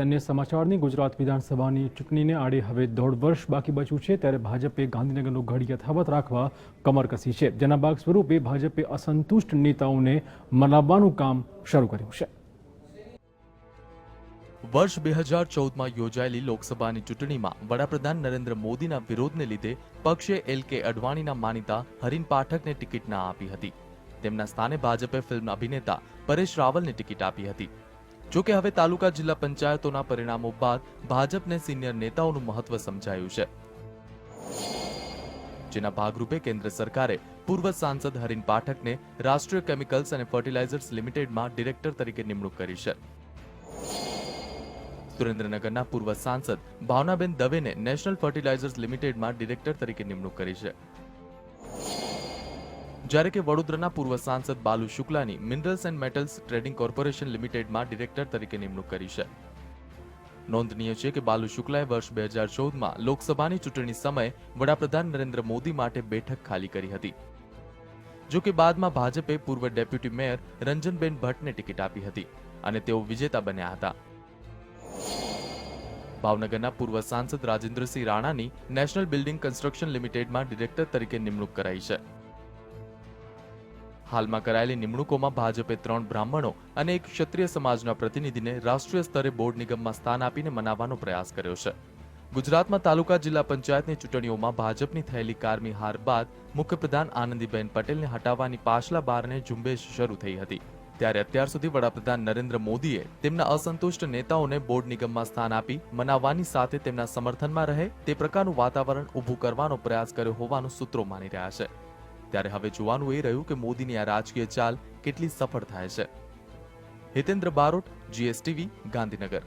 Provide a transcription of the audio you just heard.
અન્ય સમાચારની ગુજરાત વિધાનસભાની ચૂંટણીને આડે હવે દોઢ વર્ષ બાકી બચ્યું છે, ત્યારે ભાજપે ગાંધીનગરનું ઘડી યથાવત રાખવા કમર કસી છે. જેના ભાગ સ્વરૂપે ભાજપે અસંતુષ્ટ નેતાઓને મનાવવાનું કામ શરૂ કર્યું છે. વર્ષ બે હજાર ચૌદમાં યોજાયેલી લોકસભાની ચૂંટણીમાં વડાપ્રધાન નરેન્દ્ર મોદીના વિરોધને લીધે પક્ષે એલ કે અડવાણીના માનીતા હરીન પાઠકને ટિકિટ ના આપી હતી. તેમના સ્થાને ભાજપે ફિલ્મ અભિનેતા પરેશ રાવલને ટિકિટ આપી હતી. જો કે હવે તાલુકા જિલ્લા પંચાયતોના પરિણામો બાદ ભાજપને સિનિયર નેતાઓનું મહત્વ સમજાયું છે. જેના ભાગરૂપે કેન્દ્ર સરકારે પૂર્વ સાંસદ હરીન પાઠકને રાષ્ટ્રીય કેમિકલ્સ અને ફર્ટિલાઇઝર્સ લિમિટેડમાં ડિરેક્ટર તરીકે નિમણૂક કરી છે. સુરેન્દ્રનગરના પૂર્વ સાંસદ ભાવનાબેન દવેને નેશનલ ફર્ટિલાઇઝર્સ લિમિટેડમાં ડિરેક્ટર તરીકે નિમણૂક કરી છે. જ્યારે કે વડોદરાના પૂર્વ સાંસદ Balu શુક્લાની minerals and metals trading corporation લિમિટેડમાં director તરીકે નિમણૂક કરી છે. નોંધનીય છે કે બાલુ શુક્લાએ વર્ષ બે હજાર ચૌદમાં લોકસભાની ચૂંટણી સમયે વડાપ્રધાન નરેન્દ્ર મોદી માટે બેઠક ખાલી કરી હતી. જો કે બાદમાં ભાજપે પૂર્વ ડેપ્યુટી મેયર રંજનબેન ભટ્ટને ટિકિટ આપી હતી અને તેઓ વિજેતા બન્યા હતા. ભાવનગરના પૂર્વ સાંસદ રાજેન્દ્રસિંહ રાણાની નેશનલ બિલ્ડિંગ કન્સ્ટ્રક્શન લિમિટેડમાં ડિરેક્ટર તરીકે નિમણૂક કરાઈ છે. હાલમાં કરાયેલી નિમણૂકોમાં ભાજપે ત્રણ બ્રાહ્મણો અને એક ક્ષત્રિય સમાજના પ્રતિનિધિને રાષ્ટ્રીય સ્તરે બોર્ડ નિગમમાં સ્થાન આપીને મનાવવાનો પ્રયાસ કર્યો છે. ગુજરાતમાં તાલુકા જિલ્લા પંચાયતની ચૂંટણીઓમાં ભાજપની થયેલી કારમી હાર બાદ મુખ્યપ્રધાન આનંદીબેન પટેલને હટાવવાની પાછલા બારને ઝુંબેશ શરૂ થઈ હતી. ત્યારે અત્યાર સુધી વડાપ્રધાન નરેન્દ્ર મોદીએ તેમના અસંતુષ્ટ નેતાઓને બોર્ડ નિગમમાં સ્થાન આપી મનાવવાની સાથે તેમના સમર્થનમાં રહે તે પ્રકારનું વાતાવરણ ઊભું કરવાનો પ્રયાસ કર્યો હોવાનું સૂત્રો માની રહ્યા છે. ત્યારે હવે જોવાનું એ રહ્યું કે મોદીની આ રાજકીય ચાલ કેટલી સફળ થાય છે. હિતેન્દ્ર બારોટ જીએસટીવી ગાંધીનગર.